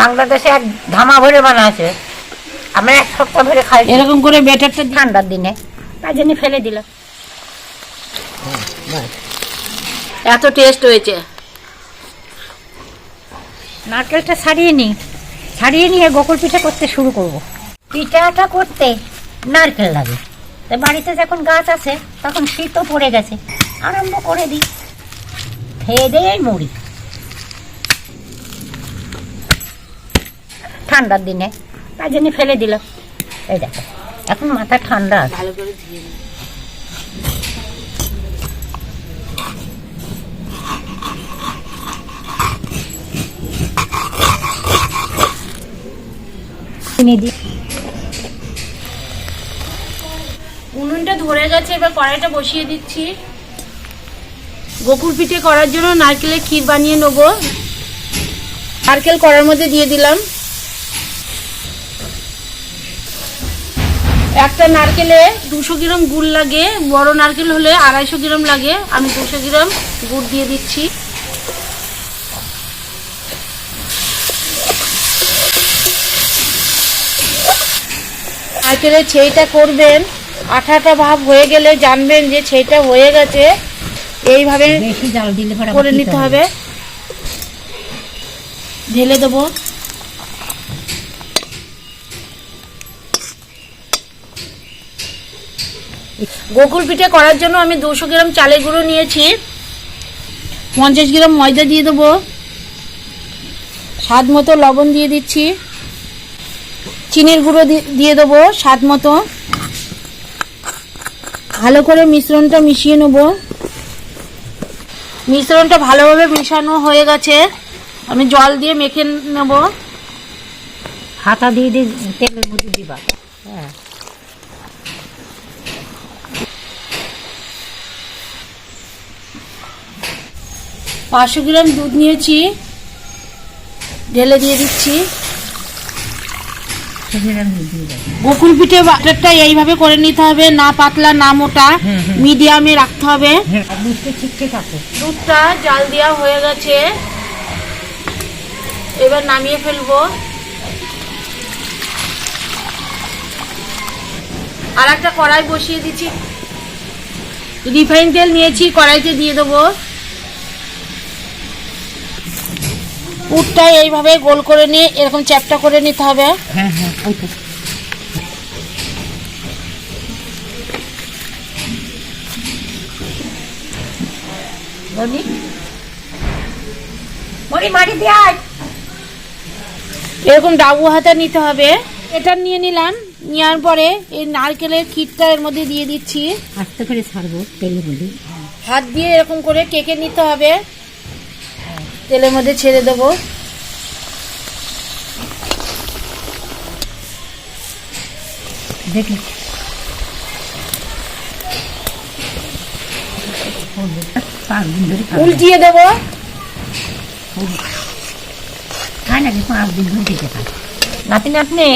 বাংলাদেশে এক ধামা ভরে বানাচ্ছে আমরা এক সপ্তাহ ধরে খাই এরকম করে বেটারটা ঠান্ডার দিনে। তাই জন্য ফেলে দিলাম এত টেস্ট হয়েছে। নারকেলটা ছাড়িয়ে নিই ছাড়িয়ে নিয়ে গোকুল পিঠা করতে শুরু করব। পিঠাটা করতে নারকেল লাগে। তো বাড়িতে যখন গাছ আছে তখন শীতও পড়ে গেছে। আরম্ভ করে দিই। খেয়ে দিয়ে মুড়ি। ঠান্ডার দিনে। তাই জন্য ফেলে দিলাম এই দেখো এখন মাথা ঠান্ডা আছে। উনুনটা ধরে গেছে এবার কড়াইটা বসিয়ে দিচ্ছি। গোকুর পিঠে করার জন্য নারকেলের ক্ষীর বানিয়ে নেব। নারকেল কড়ার মধ্যে দিয়ে দিলাম। একটা নারকেলে দুশো গ্রাম গুড় লাগে বড় নারকেল হলে আড়াইশো গ্রাম লাগে। আমি দুশো গ্রাম গুড় দিয়ে দিচ্ছি। নারকেলের ছেইটা করবেন। আঠাটা ভাব হয়ে গেলে জানবেন যে ছেইটা হয়ে গেছে। এইভাবে জাল দিলে পরে করে নিতে হবে। ঢেলে দেবো। গোকুল পিঠে করার জন্য আমি দুশো গ্রাম চালের গুঁড়ো নিয়েছি। পঞ্চাশ গ্রাম ময়দা দিয়ে দেবো। স্বাদ মতো লবণ দিয়ে দিচ্ছি। চিনির গুঁড়ো দিয়ে দেবো স্বাদ মতো। ভালো করে মিশ্রণটা মিশিয়ে নেব। মিশ্রণটা ভালোভাবে মিশানো হয়ে গেছে। আমি জল দিয়ে মেখে নেব। হাতা দিয়ে দিয়ে তেলের মধ্যে দিবা। হ্যাঁ। পাঁচশো গ্রাম দুধ নিয়েছি ঢেলে দিয়ে দিচ্ছি। গোকুল পিঠে বাটারটা এইভাবে করে নিতে হবে না পাতলা না মোটা। মিডিয়ামে রাখতে হবে। দুধটা জাল দেওয়া হয়ে গেছে। এবার নামিয়ে ফেলব। আর একটা কড়াই বসিয়ে দিচ্ছি। রিফাইন তেল নিয়েছি কড়াইতে দিয়ে দেবো। পুরটা এইভাবে গোল করে নিয়ে এরকম চ্যাপটা করে নিতে হবে। হ্যাঁ হ্যাঁ এরকম ডাবু হাতা নিতে হবে। এটা নিয়ে নিলাম। নেওয়ার পরে এই নারকেলের ক্ষীরটা এর মধ্যে দিয়ে দিচ্ছি। আস্তে করে ছাড়বো তেলে বলি। হাত দিয়ে এরকম করে কেকে নিতে হবে। তেলের মধ্যে ছেড়ে দেবো। দেখি। পাঁচ দিন ধরে খাব। উল্টিয়ে দেবো। নাতি নাতনি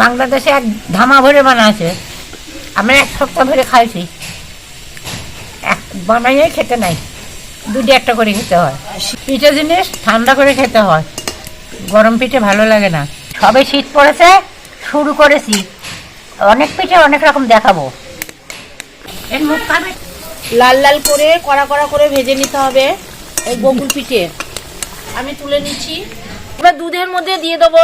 বাংলাদেশে এক ধামা ভরে বানাচ্ছে আমরা এক সপ্তাহ ধরে খাইছি। এক বানাইয়ে খেতে নাই। দুটি একটা করে খেতে হয়। পিঠে জিনিস ঠান্ডা করে খেতে হয়। গরম পিঠে ভালো লাগে না। সবে শীত পড়েছে শুরু করেছি। অনেক পিঠে অনেক রকম দেখাবো। এর মুখ খাবে লাল লাল করে কড়া কড়া করে ভেজে নিতে হবে এই বকুল পিঠে। আমি তুলে নিচ্ছি। এবার দুধের মধ্যে দিয়ে দেবো।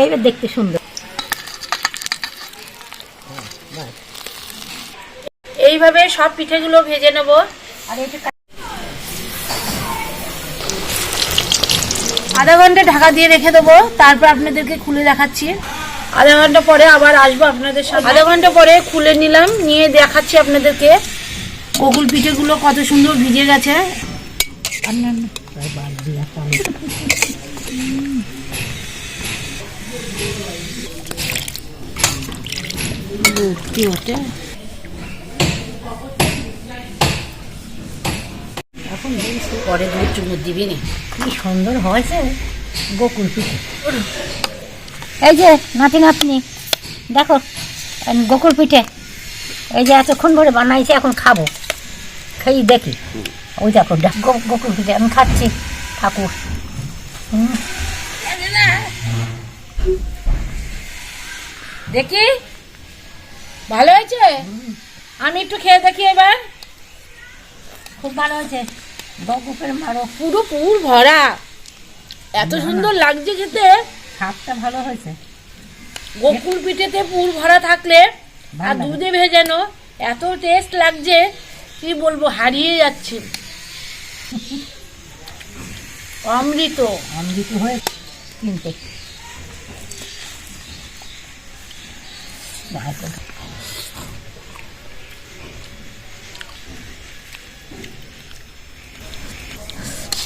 এইবার দেখতে সুন্দর। এইভাবে সব পিঠেগুলো ভেজে নেব। আর আধা ঘণ্টা ঢাকা দিয়ে রেখে দেবো তারপর আপনাদেরকে খুলে দেখাচ্ছি। আধা ঘণ্টা পরে আবার আসব আপনাদের সাথে আধা ঘণ্টা পরে খুলে নিলাম নিয়ে দেখাচ্ছি আপনাদেরকে গোকুল পিঠেগুলো কত সুন্দর ভিজে গেছে। কি ওটা? এখন বলছি পরে দুধ চুমুর দিবি না কি সুন্দর হয়েছে গোকুল পিঠে এই যে নাতি নাতনি, দেখো গোকুল পিঠে এই যে এতক্ষণ ধরে বানাইছে, এখন খাব। খেয়ে দেখি। ওই দেখো গোকুল পিঠে আমি খাচ্ছি, ঠাকুর। দেখি, ভালো হয়েছে? আমি একটু খেয়ে দেখি এবার। খুব ভালো হয়েছে। বকুপের মারো। পুরো পুর ভরা। এত সুন্দর লাগছে খেতে। স্বাদটা ভালো হয়েছে। গোকুল পিঠেতে পুর ভরা থাকলে আর দুধে ভেজানো এত টেস্ট লাগছে কি বলব হারিয়ে যাচ্ছে। অমৃত। অমৃত হয়ে কিনতে। ভালো।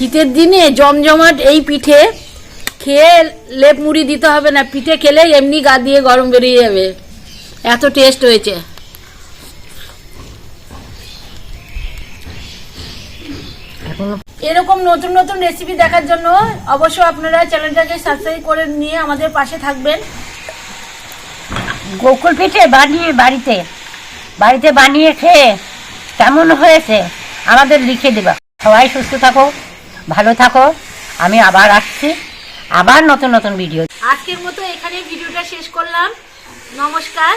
শীতের দিনে জমজমাট এই পিঠে খেয়ে লেপ মুড়ি দিতে হবে না, পিঠে খেলে এমনি গা দিয়ে গরম বেরিয়ে যাবে। এত টেস্ট হয়েছে। এরকম নতুন নতুন রেসিপি দেখার জন্য অবশ্য আপনারা চ্যানেলটাকে সাবস্ক্রাইব করে নিয়ে আমাদের পাশে থাকবেন। গোকুল পিঠে বানিয়ে বাড়িতে বাড়িতে বানিয়ে খেয়ে কেমন হয়েছে আমাদের লিখে দেবা। সবাই সুস্থ থাকো। ভালো থাকো। আমি আবার আসছি। আবার নতুন নতুন ভিডিও আজকের মতো এখানে ভিডিওটা শেষ করলাম। নমস্কার।